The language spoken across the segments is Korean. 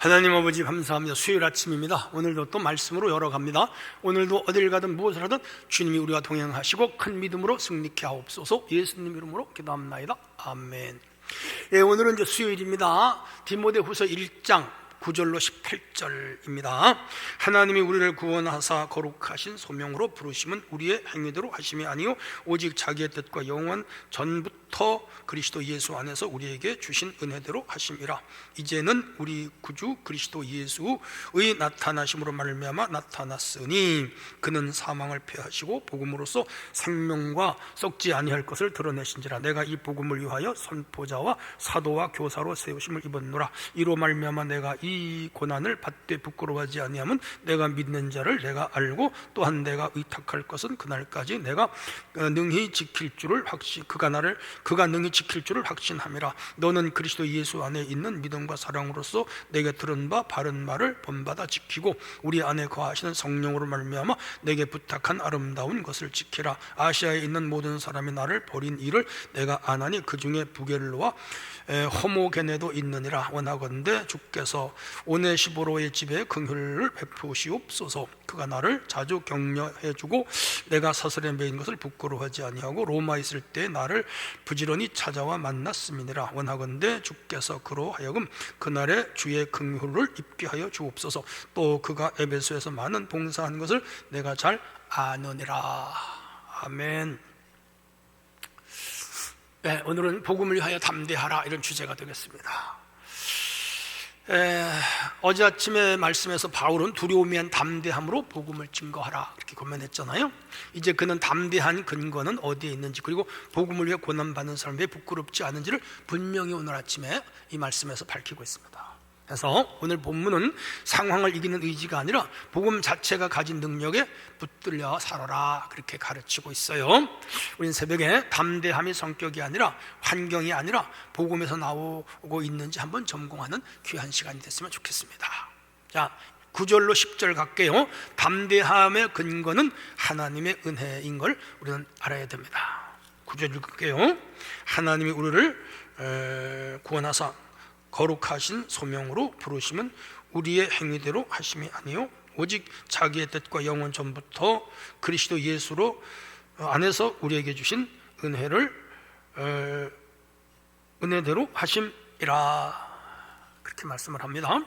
하나님 아버지 감사합니다. 수요일 아침입니다. 오늘도 또 말씀으로 열어갑니다. 오늘도 어딜 가든 무엇을 하든 주님이 우리와 동행하시고 큰 믿음으로 승리케 하옵소서 예수님 이름으로 기도합나이다. 아멘. 예, 오늘은 이제 수요일입니다. 디모데후서 1장 9절로 18절입니다. 하나님이 우리를 구원하사 거룩하신 소명으로 부르심은 우리의 행위대로 하심이 아니요 오직 자기의 뜻과 영원 전부터 그리스도 예수 안에서 우리에게 주신 은혜대로 하심이라. 이제는 우리 구주 그리스도 예수의 나타나심으로 말미암아 나타났으니 그는 사망을 패하시고 복음으로써 생명과 썩지 아니할 것을 드러내신지라. 내가 이 복음을 위하여 선포자와 사도와 교사로 세우심을 입었노라. 이로 말미암아 내가 이 고난을 받되 부끄러워하지 아니함은 내가 믿는 자를 내가 알고 또한 내가 의탁할 것은 그날까지 내가 어, 능히 지킬 줄을 확신 그가 나를 그가 능히 지킬 줄을 확신함이라. 너는 그리스도 예수 안에 있는 믿음과 사랑으로서 내게 들은 바 바른 말을 본받아 지키고 우리 안에 거하시는 성령으로 말미암아 내게 부탁한 아름다운 것을 지키라. 아시아에 있는 모든 사람이 나를 버린 일을 내가 아나니 그 중에 부겔로와 에, 호모게네도 있느니라. 원하건대 주께서 오네시보로의 집에 긍휼을 베푸시옵소서 그가 나를 자주 격려해 주고 내가 사슬에 매인 것을 부끄러워하지 아니하고 로마 있을 때 나를 부지런히 찾아와 만났음이니라. 원하건대 주께서 그로 하여금 그날에 주의 긍휼을 입게 하여 주옵소서. 또 그가 에베소에서 많은 봉사한 것을 내가 잘 아느니라. 아멘. 네, 오늘은 복음을 위하여 담대하라 이런 주제가 되겠습니다. 에, 어제 아침에 말씀에서 바울은 두려움이 한 담대함으로 복음을 증거하라 이렇게 고면했잖아요. 이제 그는 담대한 근거는 어디에 있는지 그리고 복음을 위해 고난 받는 사람 왜 부끄럽지 않은지를 분명히 오늘 아침에 이 말씀에서 밝히고 있습니다. 그래서 오늘 본문은 상황을 이기는 의지가 아니라 복음 자체가 가진 능력에 붙들려 살아라 그렇게 가르치고 있어요. 우리는 새벽에 담대함이 성격이 아니라 환경이 아니라 복음에서 나오고 있는지 한번 점검하는 귀한 시간이 됐으면 좋겠습니다. 자, 9절로 10절 갈게요. 담대함의 근거는 하나님의 은혜인 걸 우리는 알아야 됩니다. 9절 읽을게요. 하나님이 우리를 구원하사 거룩하신 소명으로 부르시면 우리의 행위대로 하심이 아니요 오직 자기의 뜻과 영원 전부터 그리스도 예수로 안에서 우리에게 주신 은혜를 은혜대로 하심이라 그렇게 말씀을 합니다.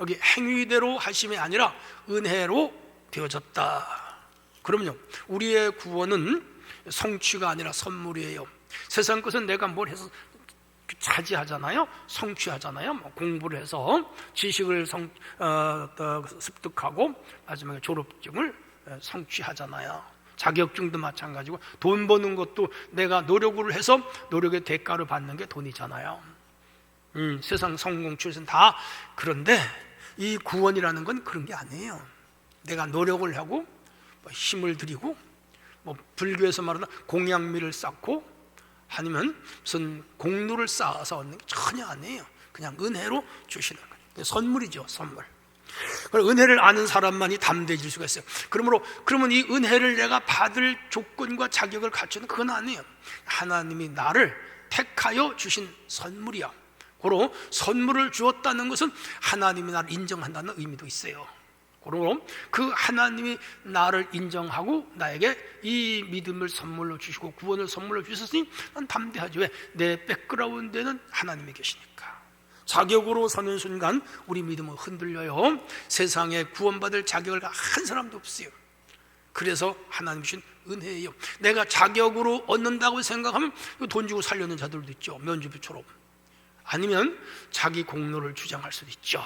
여기 행위대로 하심이 아니라 은혜로 되어졌다. 그럼요. 우리의 구원은 성취가 아니라 선물이에요. 세상 것은 내가 뭘 해서 차지하잖아요. 성취하잖아요. 뭐 공부를 해서 지식을 성, 어, 어, 습득하고 마지막에 졸업증을 성취하잖아요. 자격증도 마찬가지고 돈 버는 것도 내가 노력을 해서 노력의 대가를 받는 게 돈이잖아요. 음, 세상 성공 출신 다 그런데 이 구원이라는 건 그런 게 아니에요. 내가 노력을 하고 뭐 힘을 들이고 뭐 불교에서 말하는 공양미를 쌓고 아니면 무슨 공로를 쌓아서 얻는 게 전혀 아니에요. 그냥 은혜로 주시는 거예요. 선물이죠, 선물. 은혜를 아는 사람만이 담대해질 수가 있어요. 그러므로 그러면 이 은혜를 내가 받을 조건과 자격을 갖추는 그건 아니에요. 하나님이 나를 택하여 주신 선물이야. 고로 선물을 주었다는 것은 하나님이 나를 인정한다는 의미도 있어요. 그러므로 그 하나님이 나를 인정하고 나에게 이 믿음을 선물로 주시고 구원을 선물로 주셨으니 난 담대하지. 왜? 내 백그라운드에는 하나님이 계시니까. 자격으로 서는 순간 우리 믿음은 흔들려요. 세상에 구원받을 자격을 한 사람도 없어요. 그래서 하나님 주신 은혜예요. 내가 자격으로 얻는다고 생각하면 돈 주고 살려는 자들도 있죠. 면주부처럼. 아니면 자기 공로를 주장할 수도 있죠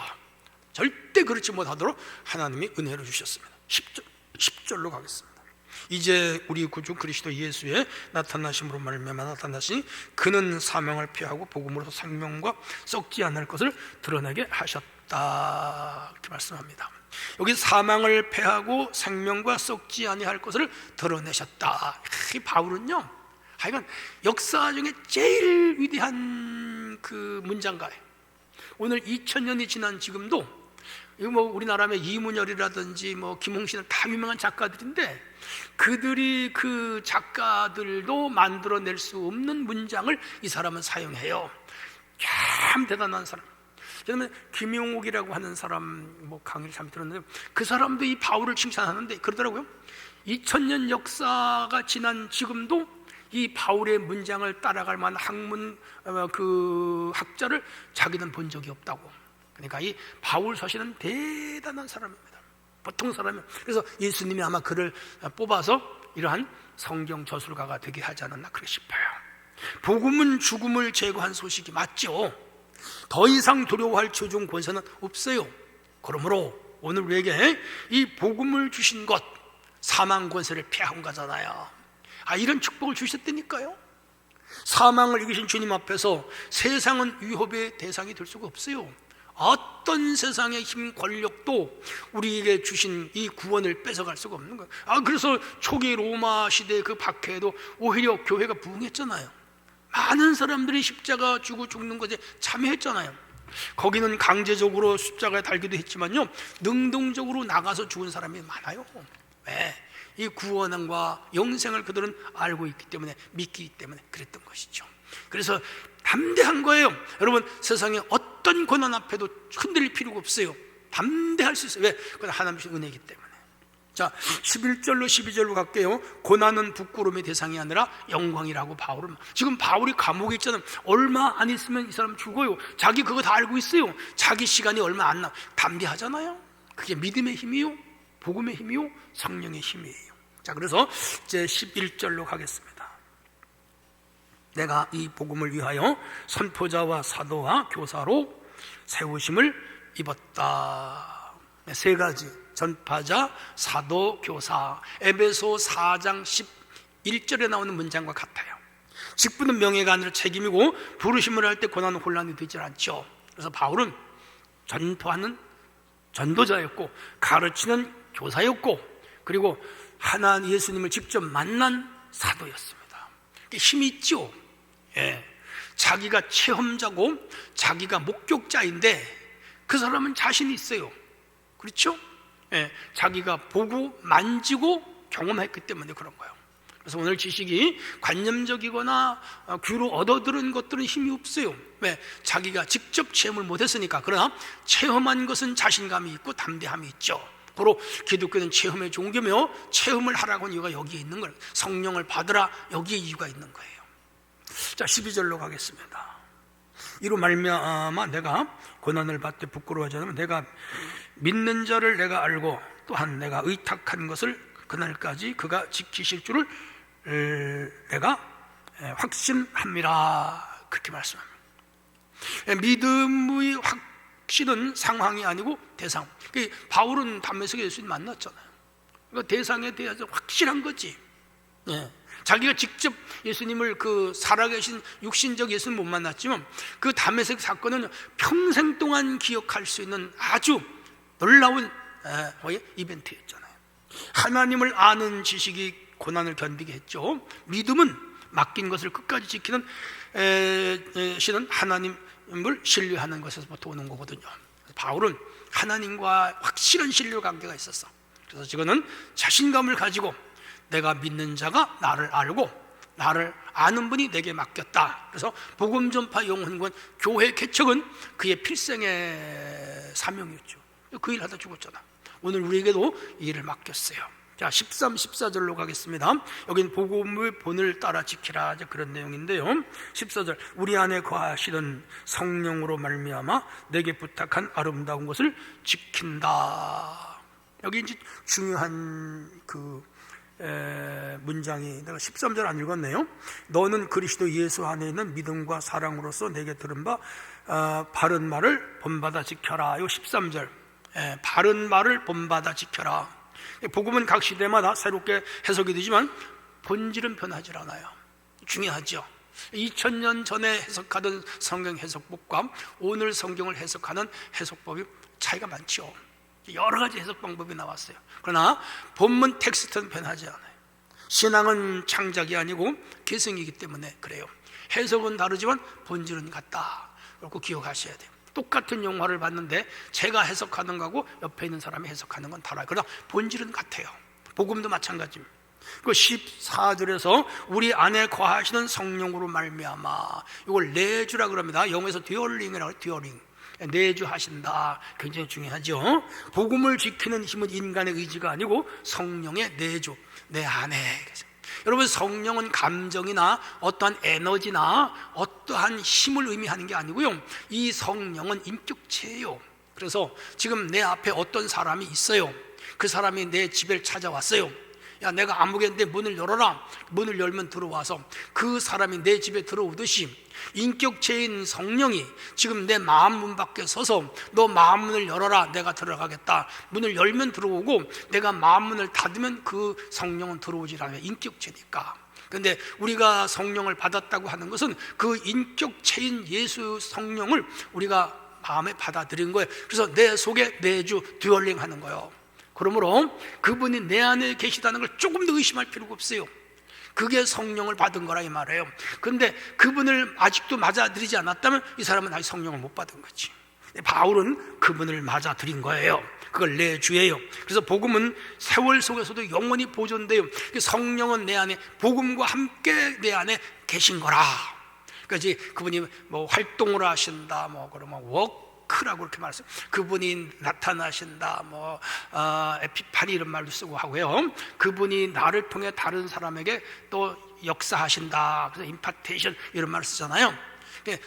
절대 그렇지 못하도록 하나님이 은혜를 주셨습니다. 10절, 10절로 가겠습니다. 이제 우리 구주 그리스도 예수의 나타나심으로 말미암아 나타나신 그는 사명을 피하고 복음으로서 생명과 썩지 않을 것을 드러내게 하셨다 이렇게 말씀합니다. 여기 사망을 패하고 생명과 썩지 아니할 것을 드러내셨다. 이 바울은요, 하여간 역사 중에 제일 위대한 그 문장가예요. 오늘 2000년이 지난 지금도 이거 뭐 우리나라의 이문열이라든지 뭐 김홍신은 다 유명한 작가들인데 그들이 그 작가들도 만들어낼 수 없는 문장을 이 사람은 사용해요. 참 대단한 사람. 그다음에 김용옥이라고 하는 사람 뭐 강의를 잠 들었는데 그 사람도 이 바울을 칭찬하는데 그러더라고요. 2000년 역사가 지난 지금도 이 바울의 문장을 따라갈 만한 학문 어, 그 학자를 자기는 본 적이 없다고. 그러니까 이 바울 서신은 대단한 사람입니다. 보통 사람이 그래서 예수님이 아마 그를 뽑아서 이러한 성경 저술가가 되게 하지 않았나 그렇게 싶어요. 복음은 죽음을 제거한 소식이 맞죠. 더 이상 두려워할 최종 권세는 없어요. 그러므로 오늘 우리에게 이 복음을 주신 것 사망 권세를 폐한 거잖아요. 아 이런 축복을 주셨다니까요. 사망을 이기신 주님 앞에서 세상은 위협의 대상이 될 수가 없어요. 어떤 세상의 힘, 권력도 우리에게 주신 이 구원을 뺏어갈 수가 없는 거예요. 아, 그래서 초기 로마 시대 그 박해에도 오히려 교회가 부흥했잖아요. 많은 사람들이 십자가 주고 죽는 것에 참여했잖아요. 거기는 강제적으로 십자가에 달기도 했지만요. 능동적으로 나가서 죽은 사람이 많아요. 왜? 이 구원과 영생을 그들은 알고 있기 때문에 믿기 때문에 그랬던 것이죠. 그래서 담대한 거예요. 여러분 세상에 어떤 고난 앞에도 흔들릴 필요가 없어요. 담대할 수 있어요. 왜? 그건 하나님의 은혜이기 때문에. 자, 11절로 12절로 갈게요. 고난은 부끄러움의 대상이 아니라 영광이라고 바울은. 지금 바울이 감옥에 있잖아요. 얼마 안 있으면 이 사람 죽어요. 자기 그거 다 알고 있어요. 자기 시간이 얼마 안 나. 담대하잖아요. 그게 믿음의 힘이요. 복음의 힘이요. 성령의 힘이에요. 자, 그래서 이제 11절로 가겠습니다. 내가 이 복음을 위하여 선포자와 사도와 교사로 세우심을 입었다. 네, 세 가지 전파자, 사도, 교사. 에베소 4장 11절에 나오는 문장과 같아요. 직분은 명예가 아니라 책임이고 부르심을 할 때 고난은 혼란이 되질 않죠. 그래서 바울은 전도하는 전도자였고 가르치는 교사였고 그리고 하나님 예수님을 직접 만난 사도였습니다. 힘이 있죠. 예. 자기가 체험자고 자기가 목격자인데 그 사람은 자신이 있어요. 그렇죠? 예. 자기가 보고 만지고 경험했기 때문에 그런 거예요. 그래서 오늘 지식이 관념적이거나 어, 귀로 얻어들은 것들은 힘이 없어요. 왜? 자기가 직접 체험을 못했으니까. 그러나 체험한 것은 자신감이 있고 담대함이 있죠. 바로 기독교는 체험의 종교며 체험을 하라고 하는 이유가 여기에 있는 거예요. 성령을 받으라 여기에 이유가 있는 거예요. 자, 12절로 가겠습니다. 이로 말미암아 내가 고난을 받되 부끄러워하지 않으면 내가 믿는 자를 내가 알고 또한 내가 의탁한 것을 그날까지 그가 지키실 줄을 내가 확신합니다. 그렇게 말씀합니다. 믿음의 확신은 상황이 아니고 대상. 그 바울은 담에서 예수님 만났잖아요. 그러니까 대상에 대해서 확실한 거지. 예. 자기가 직접 예수님을 그 살아계신 육신적 예수는 못 만났지만 그 담에색 사건은 평생 동안 기억할 수 있는 아주 놀라운 이벤트였잖아요. 하나님을 아는 지식이 고난을 견디게 했죠. 믿음은 맡긴 것을 끝까지 지키는 신은 하나님을 신뢰하는 것에서부터 오는 거거든요. 바울은 하나님과 확실한 신뢰 관계가 있었어. 그래서 지금은 자신감을 가지고 내가 믿는 자가 나를 알고 나를 아는 분이 내게 맡겼다. 그래서 복음 전파 영혼군 교회 개척은 그의 필생의 사명이었죠. 그 일 하다 죽었잖아. 오늘 우리에게도 이 일을 맡겼어요. 자, 13, 14절로 가겠습니다. 여긴 복음의 본을 따라 지키라. 그런 내용인데요. 14절. 우리 안에 거하시는 성령으로 말미암아 내게 부탁한 아름다운 것을 지킨다. 여기 이제 중요한 그 문장이 내가 13절 안 읽었네요. 너는 그리스도 예수 안에 있는 믿음과 사랑으로서 내게 들은 바 어, 바른 말을 본받아 지켜라. 요 13절. 에, 바른 말을 본받아 지켜라. 복음은 각 시대마다 새롭게 해석이 되지만 본질은 변하지 않아요. 중요하죠. 2000년 전에 해석하던 성경 해석법과 오늘 성경을 해석하는 해석법이 차이가 많죠. 여러 가지 해석 방법이 나왔어요. 그러나 본문 텍스트는 변하지 않아요. 신앙은 창작이 아니고 계승이기 때문에 그래요. 해석은 다르지만 본질은 같다. 그렇고 기억하셔야 돼요. 똑같은 영화를 봤는데 제가 해석하는 거하고 옆에 있는 사람이 해석하는 건 달라요. 그러나 본질은 같아요. 복음도 마찬가지입니다. 그 14절에서 우리 안에 거하시는 성령으로 말미암아 이걸 내주라 그럽니다. 영어에서 듀얼링이라고 듀얼링. 내주하신다. 굉장히 중요하죠. 복음을 지키는 힘은 인간의 의지가 아니고 성령의 내주, 내 안에. 여러분 성령은 감정이나 어떠한 에너지나 어떠한 힘을 의미하는 게 아니고요. 이 성령은 인격체예요. 그래서 지금 내 앞에 어떤 사람이 있어요. 그 사람이 내 집을 찾아왔어요. 야, 내가 아무개인데 문을 열어라. 문을 열면 들어와서 그 사람이 내 집에 들어오듯이 인격체인 성령이 지금 내 마음 문 밖에 서서 너 마음 문을 열어라. 내가 들어가겠다. 문을 열면 들어오고 내가 마음 문을 닫으면 그 성령은 들어오질 않아요. 인격체니까. 근데 우리가 성령을 받았다고 하는 것은 그 인격체인 예수 성령을 우리가 마음에 받아들인 거예요. 그래서 내 속에 매주 듀얼링 하는 거예요. 그러므로 그분이 내 안에 계시다는 걸 조금 더 의심할 필요가 없어요. 그게 성령을 받은 거라 이 말이에요. 근데 그분을 아직도 맞아들이지 않았다면 이 사람은 아직 성령을 못 받은 거지. 바울은 그분을 맞아들인 거예요. 그걸 내 주예요. 그래서 복음은 세월 속에서도 영원히 보존돼요. 성령은 내 안에 복음과 함께 내 안에 계신 거라. 그지 그분이 뭐 활동을 하신다, 뭐 그러면 워 크라고 그렇게 말했어요. 그분이 나타나신다, 뭐 어, 에피파니 이런 말도 쓰고 하고요. 그분이 나를 통해 다른 사람에게 또 역사하신다. 그래서 임파테이션 이런 말을 쓰잖아요.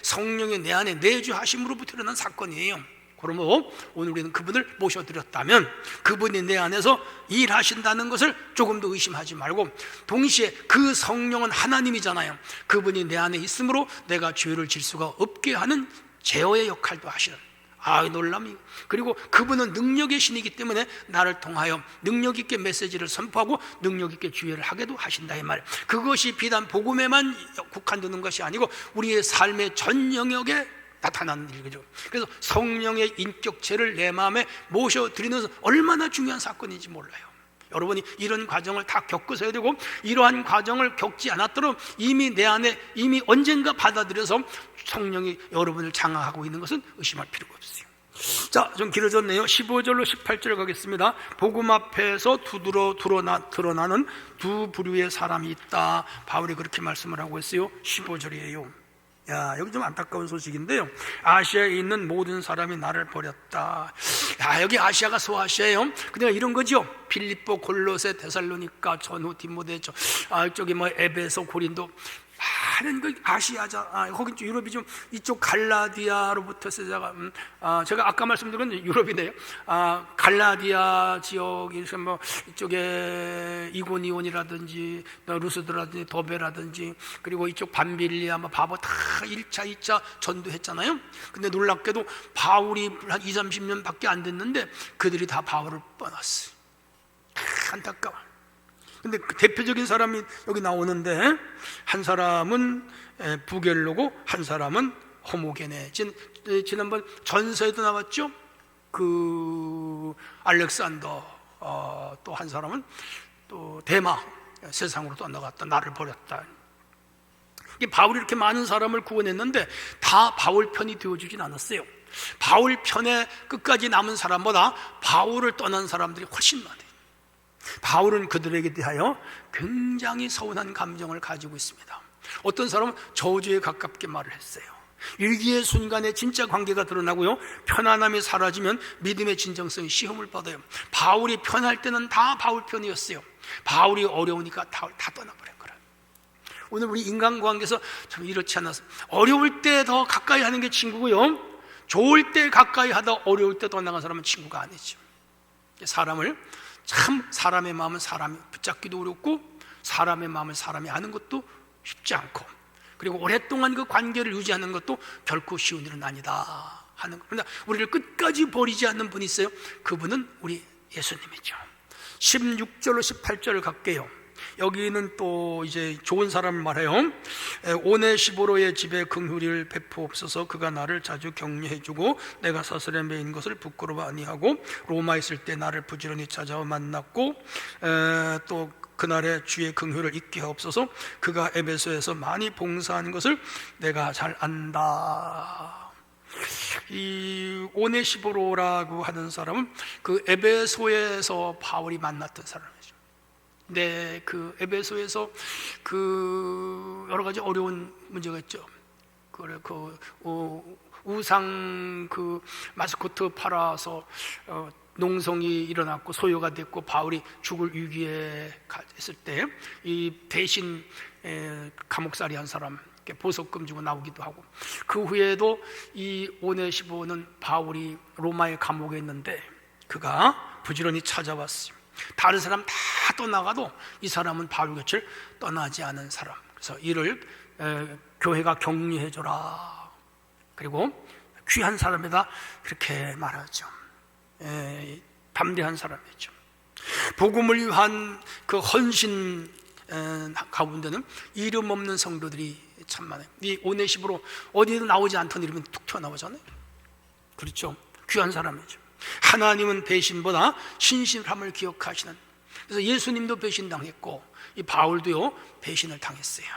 성령이 내 안에 내주하심으로부터 일어난 사건이에요. 그러므로 오늘 우리는 그분을 모셔드렸다면 그분이 내 안에서 일하신다는 것을 조금 더 의심하지 말고 동시에 그 성령은 하나님이잖아요. 그분이 내 안에 있으므로 내가 죄를 질 수가 없게 하는 제어의 역할도 하시는 아 놀람이 그리고 그분은 능력의 신이기 때문에 나를 통하여 능력 있게 메시지를 선포하고 능력 있게 주의를 하게도 하신다 이 말. 그것이 비단 복음에만 국한되는 것이 아니고 우리의 삶의 전 영역에 나타나는 일이죠. 그래서 성령의 인격체를 내 마음에 모셔드리는 것은 얼마나 중요한 사건인지 몰라요. 여러분이 이런 과정을 다 겪으셔야 되고 이러한 과정을 겪지 않았더라도 이미 내 안에 이미 언젠가 받아들여서 성령이 여러분을 장악하고 있는 것은 의심할 필요가 없어요. 자, 좀 길어졌네요. 15절로 18절 가겠습니다. 복음 앞에서 두드러 드러나, 드러나는 두 부류의 사람이 있다. 바울이 그렇게 말씀을 하고 있어요. 15절이에요. 야, 여기 좀 안타까운 소식인데요. 아시아에 있는 모든 사람이 나를 버렸다. 야, 여기 아시아가 소아시아예요. 근데 이런 거죠. 필리포, 골로세, 데살로니카, 전후, 디모데, 저, 아, 저기 뭐 에베소, 고린도 많은 그 아시아자, 아, 거기 유럽이 좀 이쪽 갈라디아로부터 세자가, 음, 아, 제가 아까 말씀드린 유럽이네요. 아, 갈라디아 지역에서 뭐 이쪽에 이고니온이라든지 루스드라든지 도베라든지 그리고 이쪽 반빌리아, 뭐 바보 다 1차, 2차 전도했잖아요. 근데 놀랍게도 바울이 한 2, 30년밖에 안 됐는데 그들이 다 바울을 떠났어요. 안타까워. 근데 그 대표적인 사람이 여기 나오는데 한 사람은 부겔로고 한 사람은 호모게네. 진, 지난번 전서에도 나왔죠. 그 알렉산더 어, 또 한 사람은 또 대마 세상으로 떠나갔다 나를 버렸다. 이 바울이 이렇게 많은 사람을 구원했는데 다 바울 편이 되어주진 않았어요. 바울 편에 끝까지 남은 사람보다 바울을 떠난 사람들이 훨씬 많아요. 바울은 그들에게 대하여 굉장히 서운한 감정을 가지고 있습니다. 어떤 사람은 저주에 가깝게 말을 했어요. 위기의 순간에 진짜 관계가 드러나고요. 편안함이 사라지면 믿음의 진정성이 시험을 받아요. 바울이 편할 때는 다 바울 편이었어요. 바울이 어려우니까 다, 다 떠나버린 거라. 오늘 우리 인간관계에서 참 이렇지 않아서 어려울 때 더 가까이 하는 게 친구고요. 좋을 때 가까이 하다 어려울 때 떠나간 사람은 친구가 아니죠. 사람을 참 사람의 마음은 사람이 붙잡기도 어렵고 사람의 마음을 사람이 아는 것도 쉽지 않고 그리고 오랫동안 그 관계를 유지하는 것도 결코 쉬운 일은 아니다 하는 거. 그러나 우리를 끝까지 버리지 않는 분이 있어요. 그분은 우리 예수님이죠. 16절로 18절을 갈게요. 여기는 또 이제 좋은 사람을 말해요. 오네시보로의 집에 긍휼을 베푸옵소서 그가 나를 자주 격려해주고 내가 사슬에 매인 것을 부끄러워 아니하고 로마 있을 때 나를 부지런히 찾아와 만났고 또 그날의 주의 긍휼을 잊게 하옵소서 그가 에베소에서 많이 봉사한 것을 내가 잘 안다. 이 오네시보로라고 하는 사람은 그 에베소에서 바울이 만났던 사람. 네, 그 에베소에서 그 여러 가지 어려운 문제가 있죠. 그래 그 어, 우상 그 마스코트 팔아서 어, 농성이 일어났고 소요가 됐고 바울이 죽을 위기에 가- 있을 때 이 대신 에, 감옥살이 한 사람 보석금 주고 나오기도 하고 그 후에도 이 오네시보는 바울이 로마의 감옥에 있는데 그가 부지런히 찾아왔어요. 다 른 사람 다 떠나가도 이 사람은 바울 곁을 떠나지 않은 사람. 그래서 이를 에, 교회가 격리해줘라. 그리고 귀한 사람이다 그렇게 말하죠. 에, 담대한 사람이죠. 복음을 위한 그 헌신 에, 가운데는 이름 없는 성도들이 참 많아요. 이 오네시브로 어디에도 나오지 않던 이름이 툭 튀어나오잖아요. 그렇죠. 귀한 사람이죠. 하나님은 배신보다 신실함을 기억하시는. 그래서 예수님도 배신당했고 이 바울도요 배신을 당했어요.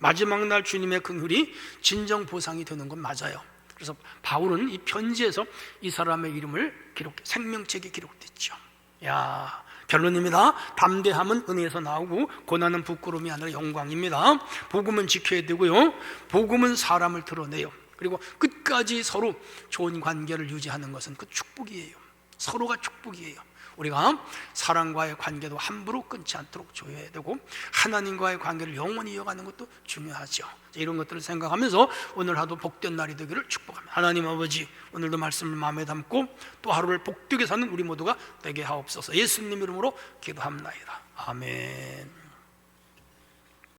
마지막 날 주님의 긍휼이 진정 보상이 되는 건 맞아요. 그래서 바울은 이 편지에서 이 사람의 이름을 기록, 생명책에 기록됐죠. 야 결론입니다. 담대함은 은혜에서 나오고 고난은 부끄러움이 아니라 영광입니다. 복음은 지켜야 되고요. 복음은 사람을 드러내요. 그리고 끝까지 서로 좋은 관계를 유지하는 것은 그 축복이에요. 서로가 축복이에요. 우리가 사랑과의 관계도 함부로 끊지 않도록 조여야 되고 하나님과의 관계를 영원히 이어가는 것도 중요하죠. 이런 것들을 생각하면서 오늘 하루 복된 날이 되기를 축복합니다. 하나님 아버지 오늘도 말씀을 마음에 담고 또 하루를 복되게 사는 우리 모두가 되게 하옵소서. 예수님 이름으로 기도합나이다. 아멘.